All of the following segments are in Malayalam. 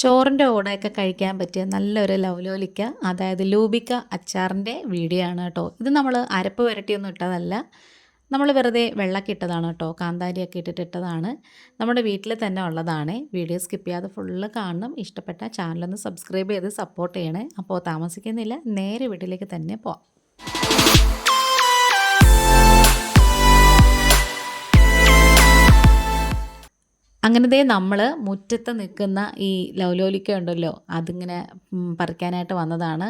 ചോറിന്റെ കൂടെയൊക്കെ കഴിക്കാൻ പറ്റിയ നല്ലൊരു ലവലോലിക്ക അതായത് ലൂബിക്ക അച്ചാറിന്റെ വീഡിയോ ആണ് കേട്ടോ. ഇത് നമ്മൾ അരപ്പ് പുരട്ടിയൊന്നും ഇട്ടതല്ല. നമ്മൾ വെറുതെ വെള്ളമൊക്കെ ഇട്ടതാണ് കേട്ടോ. കാന്താരിയൊക്കെ ഇട്ടിട്ട് ഇട്ടതാണ്. നമ്മുടെ വീട്ടിൽ തന്നെ ഉള്ളതാണ്. വീഡിയോ സ്കിപ്പ് ചെയ്യാതെ ഫുള്ള് കാണണം. ഇഷ്ടപ്പെട്ട ചാനലൊന്ന് സബ്സ്ക്രൈബ് ചെയ്ത് സപ്പോർട്ട് ചെയ്യണേ. അപ്പോൾ താമസിക്കുന്നില്ല. നേരെ വീട്ടിലേക്ക് തന്നെ പോവാം. അങ്ങനെ ദേ നമ്മൾ മുറ്റത്ത് നിൽക്കുന്ന ഈ ലൗലോലിക്ക ഉണ്ടല്ലോ അതിങ്ങനെ പറിക്കാനായിട്ട് വന്നതാണ്.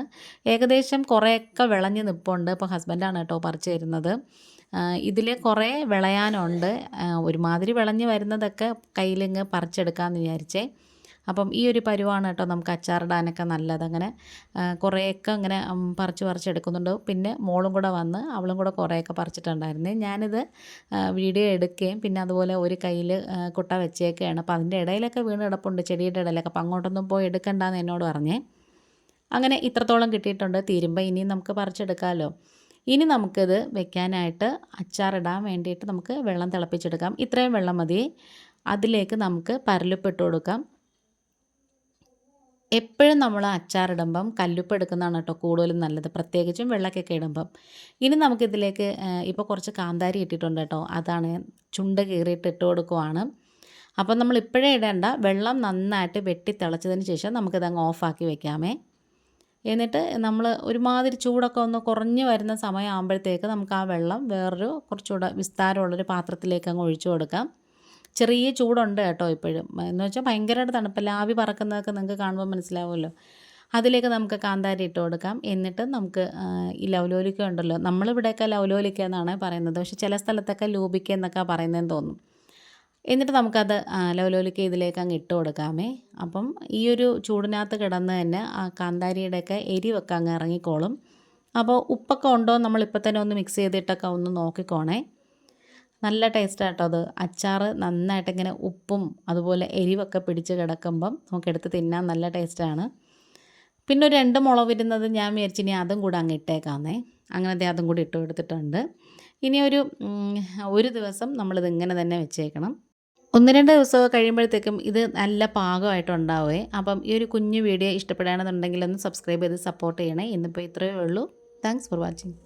ഏകദേശം കുറേയൊക്കെ വിളഞ്ഞ് നിൽപ്പുണ്ട് ഇപ്പോൾ ഹസ്ബൻഡാണ് കേട്ടോ പറിച്ചു തരുന്നത്. ഇതിൽ കുറേ വിളയാനുണ്ട്. ഒരുമാതിരി വിളഞ്ഞ് വരുന്നതൊക്കെ കയ്യിലിങ്ങ് പറിച്ചെടുക്കാമെന്ന് വിചാരിച്ചേ. അപ്പം ഈ ഒരു പരുവാണ് കേട്ടോ നമുക്ക് അച്ചാറിടാനൊക്കെ നല്ലത്. അങ്ങനെ കുറേയൊക്കെ ഇങ്ങനെ ഉം, പറിച്ച് പറിച്ചെടുക്കുന്നുണ്ട് പിന്നെ മോളും കൂടെ വന്ന് അവളും കൂടെ കുറേയൊക്കെ പറിച്ചിട്ടുണ്ടായിരുന്നു. ഞാനിത് വീഡിയോ എടുക്കുകയും പിന്നെ അതുപോലെ ഒരു കയ്യിൽ കുട്ട വെച്ചേക്കുകയാണ്. അപ്പോൾ അതിന്റെ ഇടയിലൊക്കെ വീണ് കിടപ്പുണ്ട് ചെടിയുടെ ഇടയിലൊക്കെ. അപ്പം അങ്ങോട്ടൊന്നും പോയി എടുക്കണ്ടെന്ന് എന്നോട് പറഞ്ഞേ. അങ്ങനെ ഇത്രത്തോളം കിട്ടിയിട്ടുണ്ട്. തീരുമ്പോൾ ഇനിയും നമുക്ക് പറിച്ചെടുക്കാമല്ലോ ഇനി നമുക്കിത് വെക്കാനായിട്ട് അച്ചാറിടാൻ വേണ്ടിയിട്ട് നമുക്ക് വെള്ളം തിളപ്പിച്ചെടുക്കാം. ഇത്രയും വെള്ളം മതി. അതിലേക്ക് നമുക്ക് പരലുപ്പിട്ട് കൊടുക്കാം. എപ്പോഴും നമ്മൾ അച്ചാറിടുമ്പം കല്ലുപ്പ് എടുക്കുന്നതാണ് കേട്ടോ കൂടുതലും നല്ലത്. പ്രത്യേകിച്ചും വെള്ളക്കൊക്കെ ഇടുമ്പം. ഇനി നമുക്കിതിലേക്ക് ഇപ്പോൾ കുറച്ച് കാന്താരി ഇട്ടിട്ടുണ്ട് കേട്ടോ. അതാണ് ചുണ്ട കീറിയിട്ട് ഇട്ട് കൊടുക്കുവാണ്. അപ്പം നമ്മൾ ഇപ്പോഴേ ഇടേണ്ട. വെള്ളം നന്നായിട്ട് വെട്ടി തിളച്ചതിന് ശേഷം നമുക്കിത് അങ്ങ് ഓഫാക്കി വെക്കാമേ. എന്നിട്ട് നമ്മൾ ഒരുമാതിരി ചൂടൊക്കെ ഒന്ന് കുറഞ്ഞു വരുന്ന സമയമാകുമ്പോഴത്തേക്ക് നമുക്ക് ആ വെള്ളം വേറൊരു കുറച്ചുകൂടെ വിസ്താരമുള്ളൊരു പാത്രത്തിലേക്ക് അങ്ങ് ഒഴിച്ചു കൊടുക്കാം. ചെറിയ ചൂടുണ്ട് കേട്ടോ ഇപ്പോഴും. എന്ന് വെച്ചാൽ ഭയങ്കരമായിട്ട് തണുപ്പല്ല? ആവി പറക്കുന്നതൊക്കെ നിങ്ങൾക്ക് കാണുമ്പോൾ മനസ്സിലാവുമല്ലോ. അതിലേക്ക് നമുക്ക് കാന്താരി ഇട്ട് കൊടുക്കാം. എന്നിട്ട് നമുക്ക് ഈ ലൗലോലിക്ക ഉണ്ടല്ലോ. നമ്മളിവിടെയൊക്കെ ലൗലോലിക്ക എന്നാണ് പറയുന്നത്. പക്ഷെ ചില സ്ഥലത്തൊക്കെ ലൂപിക്ക എന്നൊക്കെ പറയുന്നതെന്ന് തോന്നും. എന്നിട്ട് നമുക്കത് ലവലോലിക്ക ഇതിലേക്ക് അങ്ങ് ഇട്ട് കൊടുക്കാമേ. അപ്പം ഈ ഒരു ചൂടിനകത്ത് കിടന്ന് തന്നെ ആ കാന്താരിയുടെയൊക്കെ എരിവൊക്കെ അങ്ങ് ഇറങ്ങിക്കോളും. അപ്പോൾ ഉപ്പൊക്കെ ഉണ്ടോ നമ്മളിപ്പോൾ തന്നെ ഒന്ന് മിക്സ് ചെയ്തിട്ടൊക്കെ ഒന്ന് നോക്കിക്കോണേ. നല്ല ടേസ്റ്റ് ആട്ടോ അത്. അച്ചാർ നന്നായിട്ട് ഇങ്ങനെ ഉപ്പും അതുപോലെ എരിവൊക്കെ പിടിച്ച് കിടക്കുമ്പം നമുക്കെടുത്ത് തിന്നാൻ നല്ല ടേസ്റ്റാണ്. പിന്നെ ഒരു രണ്ട് മുളക് വരുന്നത് ഞാൻ വിചാരിച്ചു ഇനി അതും കൂടെ അങ്ങ് ഇട്ടേക്കാന്നേ. അങ്ങനെ ദേ അതും കൂടി ഇട്ട് കൊടുത്തിട്ടുണ്ട്. ഇനി ഒരു ഒരു ദിവസം നമ്മളിത് ഇങ്ങനെ തന്നെ വെച്ചേക്കണം. ഒന്ന് രണ്ട് ദിവസമൊക്കെ കഴിയുമ്പോഴത്തേക്കും ഇത് നല്ല പാകമായിട്ടുണ്ടാവേ അപ്പം ഈ ഒരു കുഞ്ഞു വീഡിയോ ഇഷ്ടപ്പെടുകയാണെന്നുണ്ടെങ്കിൽ ഒന്ന് സബ്സ്ക്രൈബ് ചെയ്ത് സപ്പോർട്ട് ചെയ്യണേ. ഇന്നിപ്പോൾ ഇത്രയേ ഉള്ളൂ. Thanks for watching